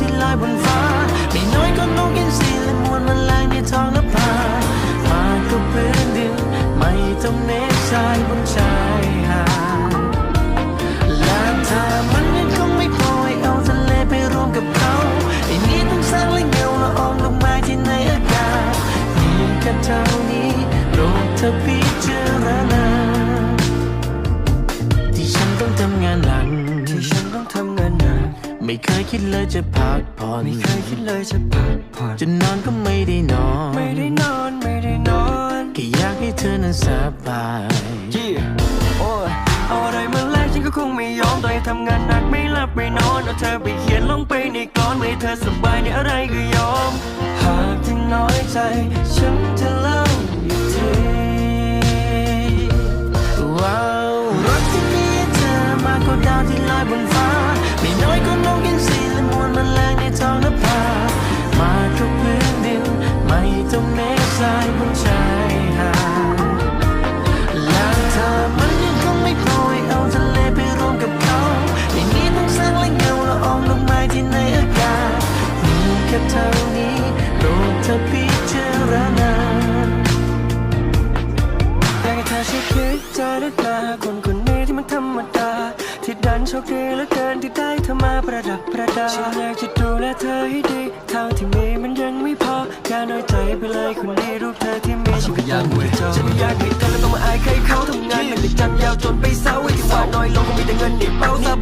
ที่ลอยบนฟ้า ไม่น้อยก็นกอินทรีและมวลแมลงในท้องนภามากกว่าพื้นดิน ไม่ต้องเมฆทรายบนชา คยคิดเลยจะพักผ่อนไม่เคยคิดเลยจะพักผ่อนจะนอนก็ไม่ได้นอน ไม่ได้นอนไม่ได้นอนแค่อยากให้เธอนั้นสบายยี่โอ้ยเอาอะไรมาแลกฉันก็คงไม่ยอมต่อให้ทำงานหนักไม่หลับไม่นอนเอาเธอไปเขียนลงไปในกลอนไม่ให้เธอสบายในอะไรก็ยอม หากที่น้อยใจฉันจะเล่าอีกทีว้าวรักที่มีเธอมากกว่าดาวที่ลอยบนฟ้า มวลแมลงในท้อง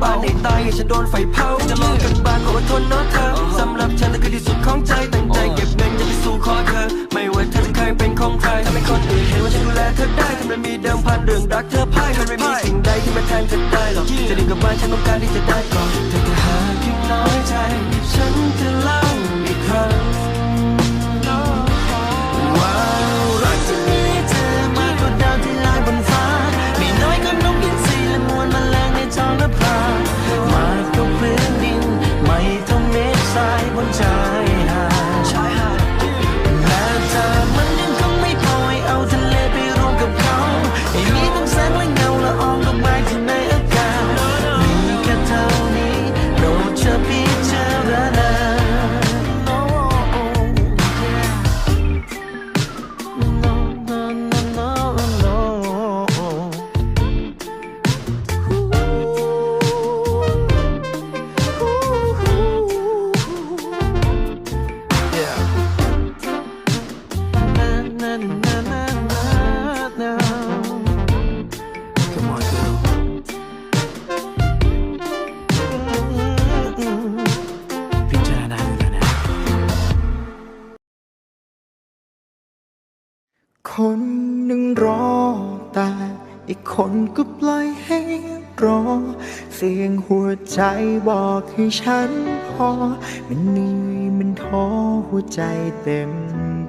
บานในตายให้ฉันโดนไฟเผาจะลองกันบ้านขออดทนเนาะเธอสำหรับฉันเธอคือที่สุดของใจตั้งใจเก็บเงินจะไปสู่ขอเธอ ไม่ว่าเธอจะเคยเป็นของใครถ้าเป็นคนอื่นเห็นว่าฉันดูแลเธอได้ทำไมมีเดิมพันเรื่องรักเธอพ่ายมันไม่มีสิ่งใดที่มาแทนเธอได้หรอกจะดีกับบ้านฉันต้องการที่จะได้ก่อนแต่ถ้าหากยังน้อยใจ ฉันจะเล่า คนก็ปล่อยให้รอ เสียงหัวใจบอกให้ฉันพอ มันเหนื่อยมันท้อหัวใจเต็ม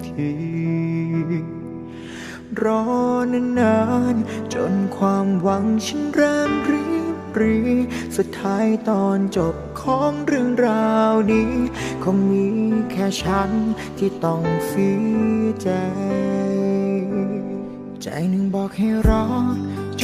ทีรอนานๆจนความหวังฉันเริ่มรีบรีสุดท้ายตอนจบของเรื่องราวนี้คงมีแค่ฉันที่ต้องเสียใจ ใจหนึ่งบอกให้รอ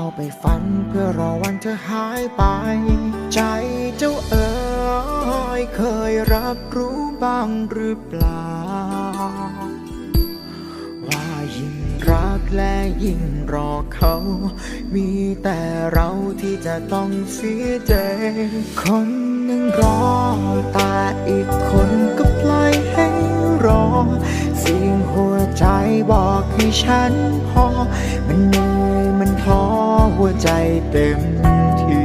เอาไปฝันเพื่อรอวันเธอหายไป ใจเจ้าเอ๋ยเคยรับรู้บ้างหรือเปล่า ว่ายิ่งรักและยิ่งรอเขา มีแต่เราที่จะต้องเสียใจ คนหนึ่งรอแต่อีกคนก็ปล่อยให้รอสียงหัวใจบอกให้ฉันพอมัน เหนื่อยมันท้อหัวใจเต็มที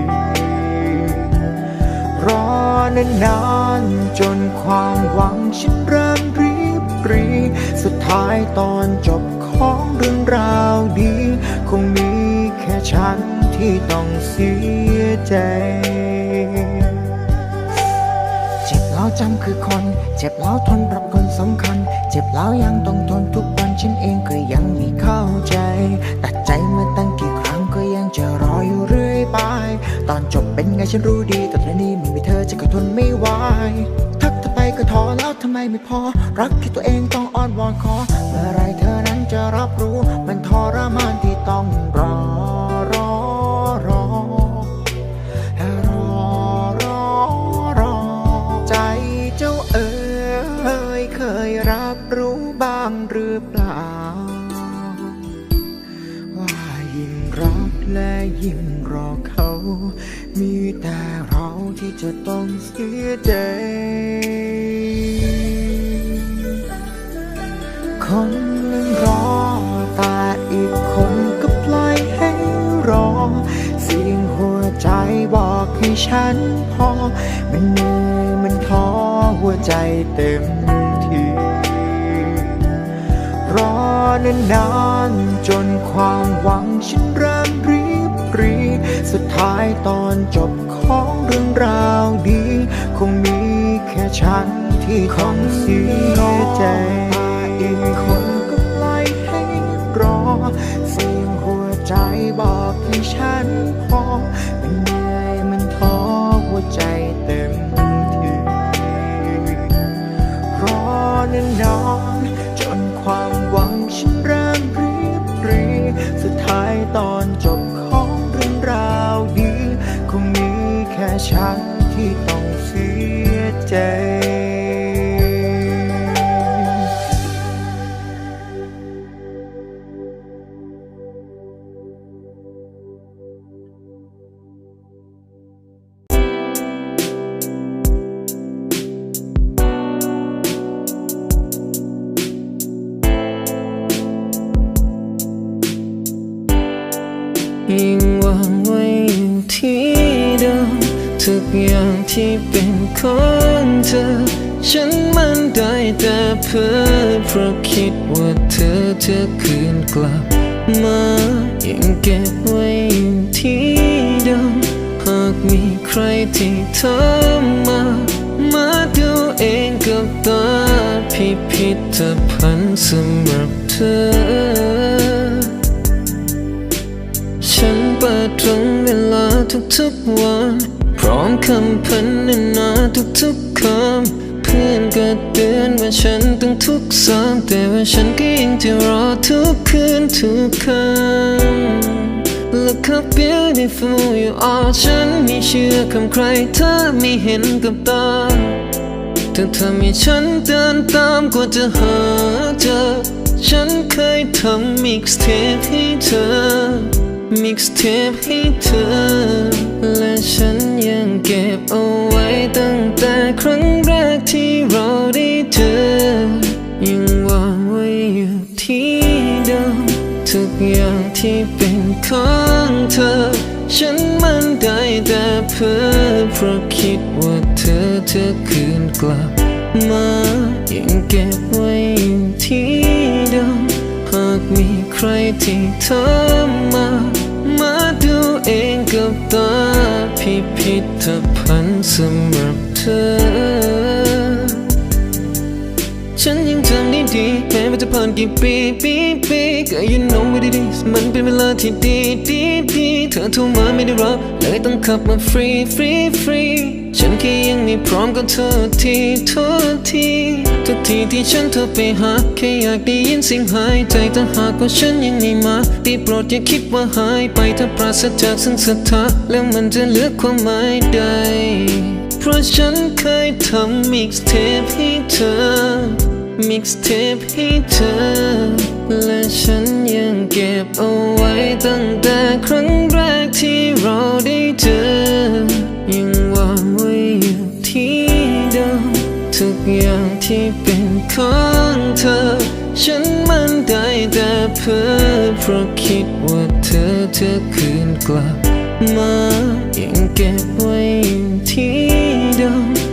รอนานๆจนความหวังฉันเริ่มรีบรีสุดท้ายตอนจบของเรื่องราวดี คงมีแค่ฉันที่ต้องเสียใจเจ็บแล้วจำคือคน เจ็บแล้วทนรับคนสำคัญ เจ็บแล้วยังต้องทนทุกวัน ฉันเองก็ยังไม่เข้าใจตัดใจมาตั้งกี่ครั้งก็ยังจะรออยู่เรื่อยไป ตอนจบเป็นไงฉันรู้ดีแต่ตอนนี้ไม่มีเธอจะก็ทนไม่ไหวทักเธอไปก็ท้อแล้วทำไมไม่พอ รักที่ตัวเองต้องอ้อนวอนขอ เมื่อไรเธอนั้นจะรับรู้ มันทรมานที่ต้องรอ ใจ คนหนึ่งรอต่อีกคนก็ปล่อยให้รอ เสียงหัวใจบอกให้ฉันพอ มันเหนื่อยมันท้อหัวใจเต็มทีรอนานๆจนความหวังฉันเริ่มรีบรี สุดท้ายตอนจบของเรื่องราวดี คงมีแค่ฉันที่ต้องเสียใจอีกคน ฉันมันได้แต่เพ้อเพราะคิดว่าเธอจะคืนกลับมายังเก็บไว้อยู่ที่เดิมหากมีใครที่เธอมา มาดูเองกับตาพิพิธภัณฑ์สำหรับเธอฉันเปิดตรงเวลาทุกๆวัน พร้อมคำพันนาทุกๆคำ พื่อนก็เตือนว่าฉันต้องทุกซ้ำแต่ว่าฉันก็ยังจะรอทุกคืนทุกคำ Look how beautiful you are ฉันไม่เชื่อคำใครเธอไม่เห็นกับตาเธอทำให้ฉันเดินตามกว่าจะหาเจอ ฉันเคยทำ mixtape ให้เธอ mixtape ให้เธอ และฉันยัง เก็บเอาไว้ตั้งแต่ครั้งแรกที่เราได้เจอยังวางไว้อยู่ที่เดิมทุกอย่างที่เป็นของเธอ ฉันมันได้แต่เพ้อเพราะคิดว่าเธอจะคืนกลับมายังเก็บไว้อยู่ที่เดิมหากมีใครที่เธอมา มาดูเองกับตา พิพิธภัณฑ์สำหรับเธอ จะผ่านกี่ปีปีปีก็ you know what it is มันเป็นเวลาที่ดีดีดีเธอโทรมาไม่ได้รับเลยต้องขับมาฟรีฟรีฟรีฉันแค่ยังไม่พร้อมก็โทษทีโทษทีทุกทีที่ฉันโทรไปหาแค่อยากได้ยินเสียงหายใจถ้าหากว่าฉันยังไม่มาได้โปรดอย่าคิดว่าหายไปถ้าปราศจากซึ่งศรัทธาแล้วมันจะเหลือความหมายใดเพราะฉันเคยทำมิกซ์เทปให้เธอ มิกซ์เทปให้เธอ และฉันยังเก็บเอาไว้ตั้งแต่ครั้งแรกที่เราได้เจอ ยังวางไว้อยู่ที่เดิมทุกอย่างที่เป็นของเธอ ฉันมันได้แต่เพ้อเพราะคิดว่าเธอจะคืนกลับมายังเก็บไว้อยู่ที่เดิม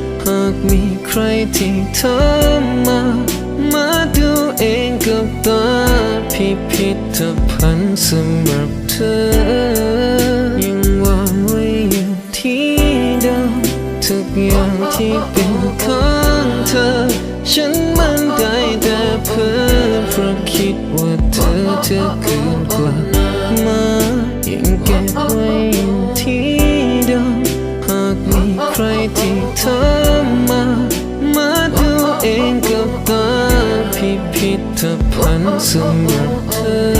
ากมีใครที่เธอมา มาดูเองกับตาพิพิธภัณฑ์สำหรับเธอ ยังวางไว้อยู่ที่เดิมทุกอย่างที่เป็นของเธอ ฉันมันได้แต่เพ้อเพราะคิดว่าเธอจะคืน ภั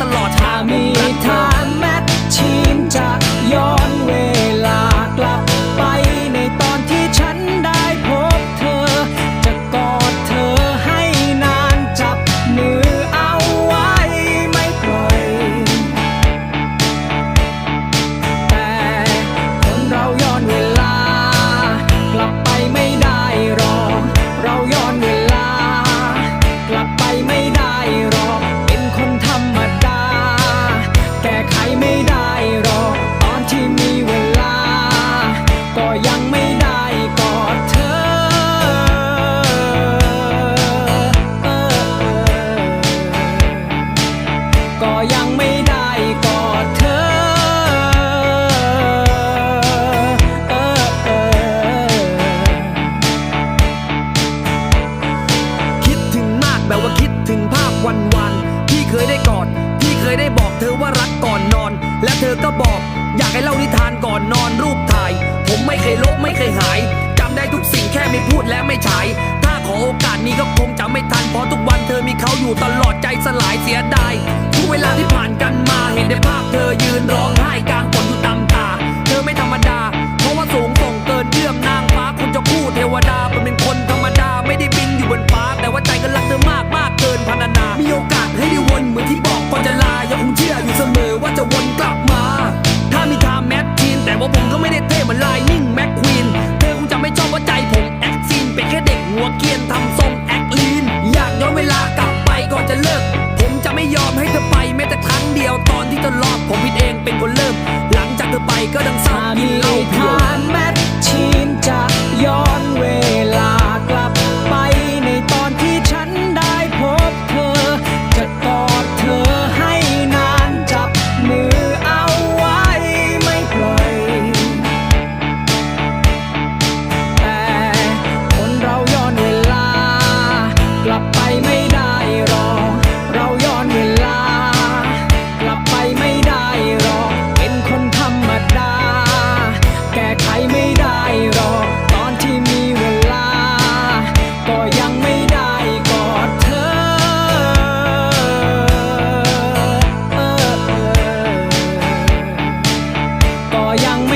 ตลอดทางมีทางแมทชีนจะย้อนเว ก่อนนอนรูปถ่าย ผมไม่เคยลบไม่เคยหายจำได้ทุกสิ่งแค่ไม่พูดและไม่ฉาย ถ้าขอโอกาสนี้ก็คงจะไม่ทันเพราะทุกวันเธอมีเขาอยู่ตลอดใจสลายเสียดายทุกเวลาที่ผ่านกันมาเห็นได้ภาพเธอยืนร้องไห้กลางฝนอยู่ตามตา เธอไม่ธรรมดา เพราะว่าสูงส่งเกินเยื่อมนางฟ้าคุณจะคู่เทวดาเป็นคนธรรมดาไม่ได้บินอยู่บนฟ้า แต่ว่าใจก็รักเธอ young